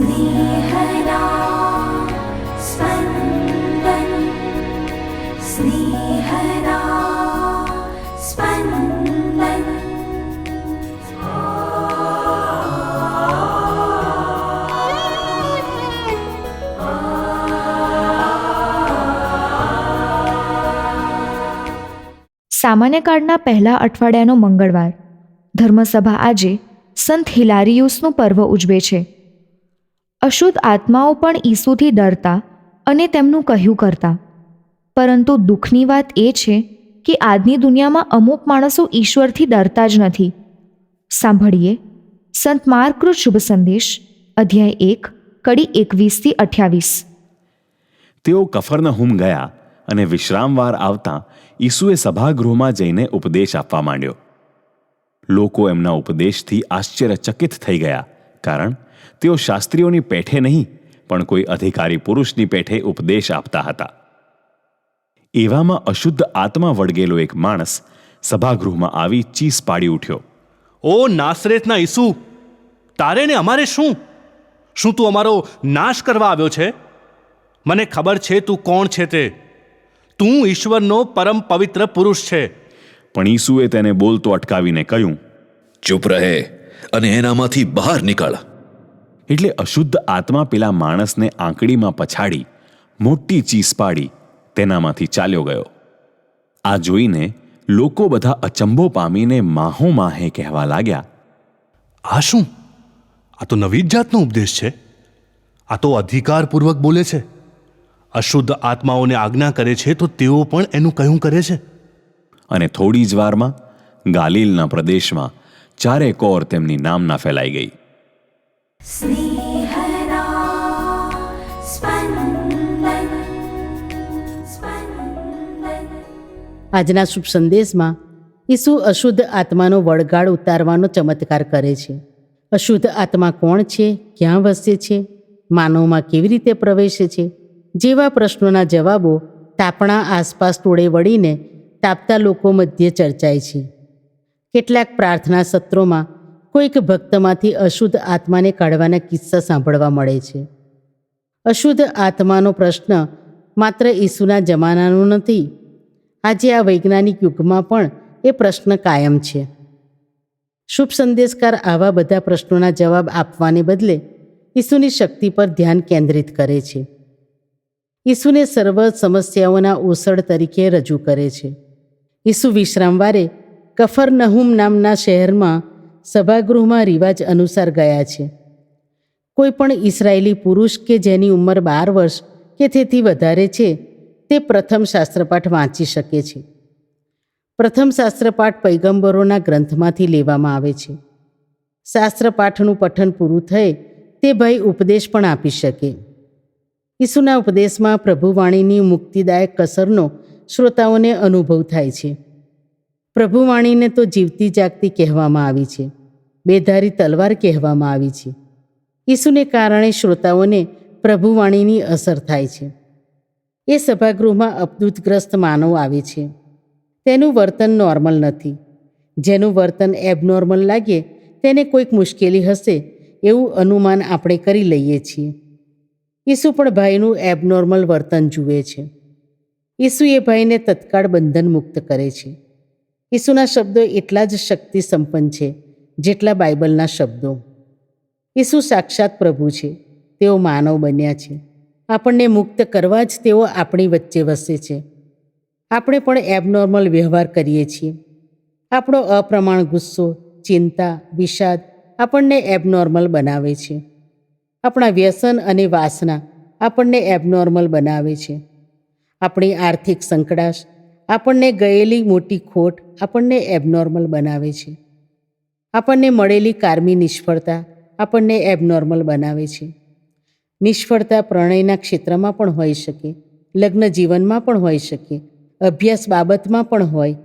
स्नेहदा स्पन्दन् स्नेहदा स्पन्दन् સામાન્ય કાળના પહેલા અઠવાડિયાનો મંગળવાર ધર્મસભા આજે સંત હિલારિયુસનું પર્વ ઉજવે છે અશુદ્ધ આત્માઓ પણ ઈસુથી ડરતા અને તેમનું કહ્યું કરતા. પરંતુ દુઃખની વાત એ છે કે આજની દુનિયામાં અમુક માણસો ઈશ્વરથી ડરતા જ નથી. સાંભળીએ. સંત માર્કૃત શુભ સંદેશ, અધ્યાય એક, કડી એકવીસથી અઠ્યાવીસ. તેઓ કફરનહુમ ગયા અને વિશ્રામવાર આવતા ઈસુએ સભાગૃહમાં જઈને ઉપદેશ આપવા માંડ્યો. લોકો એમના ઉપદેશથી આશ્ચર્યચકિત થઈ ગયા. કારણ તેઓ શાસ્ત્રીઓની પેઠે નહીં પણ કોઈ અધિકારી પુરુષની પેઠે ઉપદેશ આપતા હતા. એવામાં અશુદ્ધ આત્મા વળગેલો એક માણસ સભાગૃહમાં આવી ચીસ પાડી ઉઠ્યો. ઓ નાસરેતના ઈસુ તારે ને અમારે શું? શું તું અમારો નાશ કરવા આવ્યો છે? મને ખબર છે તું કોણ છે તે. તું ઈશ્વરનો પરમ પવિત્ર પુરુષ છે. પણ ઈસુએ તેને બોલતો અટકાવીને કહ્યું ચૂપ રહે. અને એનામાંથી બહાર નીકળ. એટલે અશુદ્ધ આત્મા પેલા માણસને આંકડીમાં પછાડી મોટી ચીસ પાડી તેનામાંથી ચાલ્યો ગયો. આ જોઈને લોકો બધા અચંબો પામીને માહો માહે કહેવા લાગ્યા આ શું? આ તો નવી જ જાતનો ઉપદેશ છે. આ તો અધિકારપૂર્વક બોલે છે. અશુદ્ધ આત્માઓને આજ્ઞા કરે છે તો તેઓ પણ એનું કહ્યું કરે છે. અને થોડી જ વારમાં ગાલિલના પ્રદેશમાં ચારે કોર તેમની નામના ફેલાઈ ગઈ. આજના શુભ સંદેશમાં ઈસુ અશુદ્ધ આત્માનો વળગાડ ઉતારવાનો ચમત્કાર કરે છે. અશુદ્ધ આત્મા કોણ છે ક્યાં વસે છે માનવમાં કેવી રીતે પ્રવેશે છે જેવા પ્રશ્નોના જવાબો તાપણા આસપાસ ટોળે વળીને તાપતા લોકો મધ્યે ચર્ચાય છે. કેટલાક પ્રાર્થના સત્રોમાં કોઈક ભક્તમાંથી અશુદ્ધ આત્માને કાઢવાના કિસ્સા સાંભળવા મળે છે. અશુદ્ધ આત્માનો પ્રશ્ન માત્ર ઈસુના જમાનાનો નથી, આજે આ વૈજ્ઞાનિક યુગમાં પણ એ પ્રશ્ન કાયમ છે. શુભ સંદેશકાર આવા બધા પ્રશ્નોના જવાબ આપવાને બદલે ઈસુની શક્તિ પર ધ્યાન કેન્દ્રિત કરે છે. ઈસુને સર્વ સમસ્યાઓના ઓસડ તરીકે રજૂ કરે છે. ઈસુ વિશ્રામવારે કફરનહુમ નામના શહેરમાં સભાગૃહમાં રિવાજ અનુસાર ગયા છે. કોઈ પણ ઇસરાયેલી પુરુષ કે જેની ઉંમર બાર વર્ષ કે તેથી વધારે છે, તે પ્રથમ શાસ્ત્રપાઠ વાંચી શકે છે. પ્રથમ શાસ્ત્રપાઠ પૈગંબરોના ગ્રંથમાંથી લેવામાં આવે છે. શાસ્ત્રપાઠનું પઠન પૂરું થાય તે ભાઈ ઉપદેશ પણ આપી શકે. ઈસુના ઉપદેશમાં પ્રભુવાણીની મુક્તિદાયક કસરનો શ્રોતાઓને અનુભવ થાય છે. પ્રભુવાણીને તો જીવતી જાગતી કહેવામાં આવી છે. બેધારી તલવાર કહેવામાં આવી છે. ઈસુને કારણે શ્રોતાઓને પ્રભુવાણીની અસર થાય છે. એ સભાગૃહમાં અપદૂતગ્રસ્ત માનવ આવે છે. તેનું વર્તન નોર્મલ નથી. જેનું વર્તન એબનોર્મલ લાગે, તેને કોઈક મુશ્કેલી હશે એવું અનુમાન આપણે કરી લઈએ છીએ. ઈસુ પણ ભાઈનું એબનોર્મલ વર્તન જુએ છે. ઈસુ એ ભાઈને તત્કાળ બંધન મુક્ત કરે છે. ઈસુના શબ્દો એટલા જ શક્તિ સંપન્ન છે, જેટલા બાઇબલના શબ્દો. ઈસુ સાક્ષાત પ્રભુ છે, તેઓ માનવ બન્યા છે. આપણને મુક્ત કરવા જ તેઓ આપણી વચ્ચે વસે છે. આપણે પણ એબનોર્મલ વ્યવહાર કરીએ છીએ. આપણો અપ્રમાણ ગુસ્સો, ચિંતા, વિષાદ આપણને એબનોર્મલ બનાવે છે. આપણા વ્યસન અને વાસના આપણને એબનોર્મલ બનાવે છે. આપણી આર્થિક સંકડાશ આપણને ગયેલી મોટી ખોટ આપણને એબનોર્મલ બનાવે છે. આપણને મળેલી કારમી નિષ્ફળતા આપણને એબનોર્મલ બનાવે છે. નિષ્ફળતા પ્રણયના ક્ષેત્રમાં પણ હોઈ શકે, લગ્ન જીવનમાં પણ હોઈ શકે, અભ્યાસ બાબતમાં પણ હોય,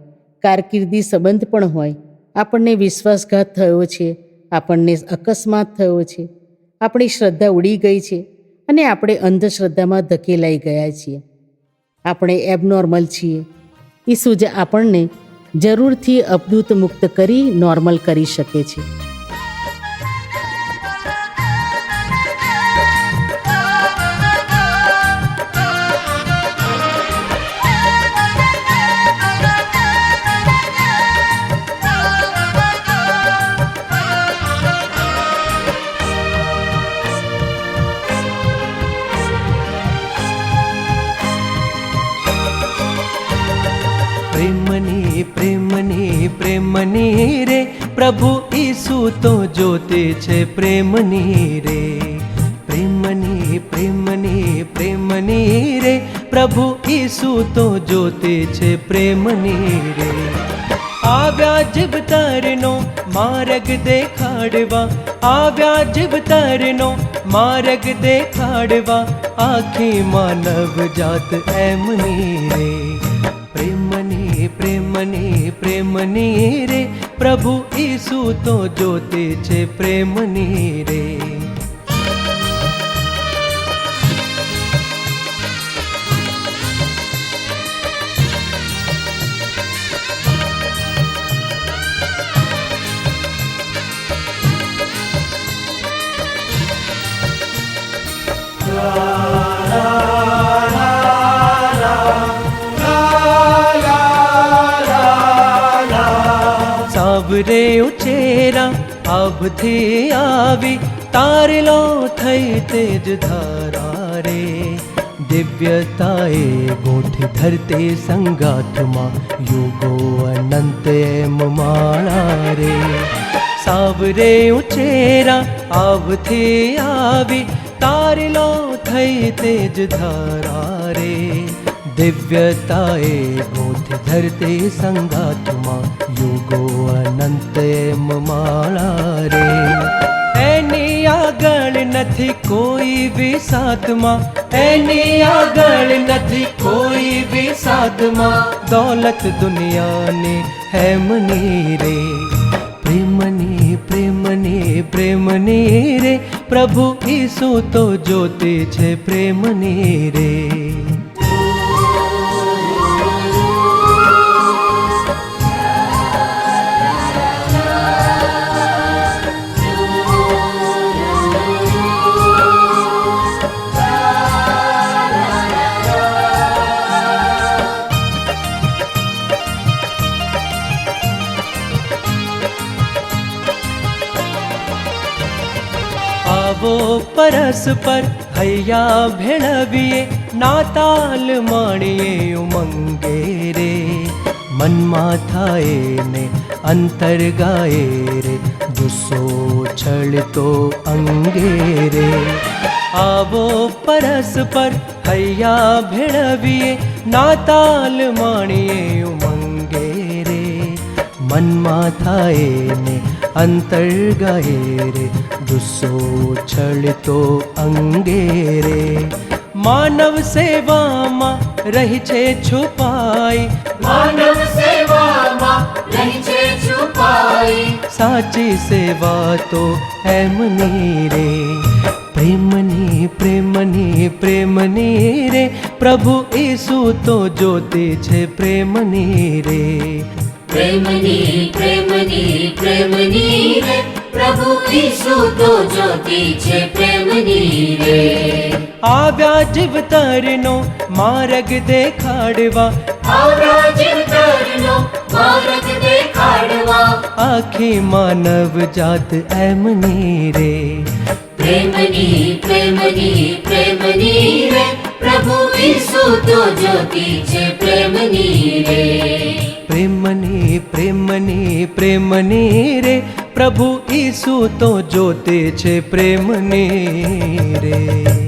કારકિર્દી સંબંધ પણ હોય, આપણને વિશ્વાસઘાત થયો છે, આપણને અકસ્માત થયો છે, આપણી શ્રદ્ધા ઉડી ગઈ છે અને આપણે અંધશ્રદ્ધામાં ધકેલાઈ ગયા છીએ. આપણે એબનોર્મલ છીએ. ઈસુ જ આપણને જરૂરથી અપદૂત મુક્ત કરી નોર્મલ કરી શકે છે. પ્રેમની રે પ્રભુ ઈસુ તો જોતે છે પ્રેમની રે પ્રેમની પ્રેમની પ્રેમની રે પ્રભુ ઈસુ તો જોતે છે પ્રેમની રે આવ્યા જીવતરનો માર્ગ દેખાડવા, આવ્યા જીવતરનો માર્ગ દેખાડવા, આખી માનવ જાત એમની રે પ્રેમની પ્રેમની રે. પ્રભુ ઈસુ તો જોતે છે પ્રેમની રે. સાવરે ઉચેરા આવથી આવી તારેલો થઈ તેજ ધારા રે. દિવ્યતાએ ગોઠી ધરતે સંગાથમાં યુગો અનંત એમ માળા રે. સાવરે ઉચેરા આવથી આવી તારેલો થઈ તેજ ધારા રે. દિવ્યતાએ ગોઠ ધરતે સંગાતમાં યુગો અનંત એમ માળા રે એની આગળ નથી કોઈ બી સાતમાં એની આગળ નથી કોઈ બી સાતમાં દોલત દુનિયાની હેમની રે પ્રેમની પ્રેમની પ્રેમની રે પ્રભુ ઈસુ તો જોતે છે પ્રેમની રે પરસ્પર હૈયા ભેળવીએ નાતાલ માણીએ ઉમંગે રે મનમાં થાય ને અંતર ગાય રે જુસ્સો છળતો અંગે રે આવો પરસ્પર હૈયા ભેળવીએ નાતાલ માણીએ ઉમંગે રે મનમાં થાય ને અંતર દુસ્સો રે જુસ્સો છળતો અંગે રે માનવ સેવામાં રહી છે છુપાઈ માનવ સેવામાં રહી છે છુપાઈ સાચી સેવા તો એમની રે પ્રેમની પ્રેમની પ્રેમની રે પ્રભુ ઈસુ તો જ્યોતિ છે પ્રેમની રે પ્રેમની પ્રેમની પ્રેમની રે. પ્રભુ ઈશુ તો જ્યોતિ છે પ્રેમની રે. આવ્યા જીવતરનો માર્ગ દેખાડવા. આવ્યા જીવ તારનો માર્ગ દેખાડવા. આખી માનવ જાત એમની રે. પ્રેમની પ્રેમની પ્રેમની રે. પ્રભુ ઈશુ તો જ્યોતિ છે પ્રેમની રે. પ્રેમની પ્રેમની પ્રેમની રે. પ્રભુ ઈસુ તો જોતે છે પ્રેમની રે.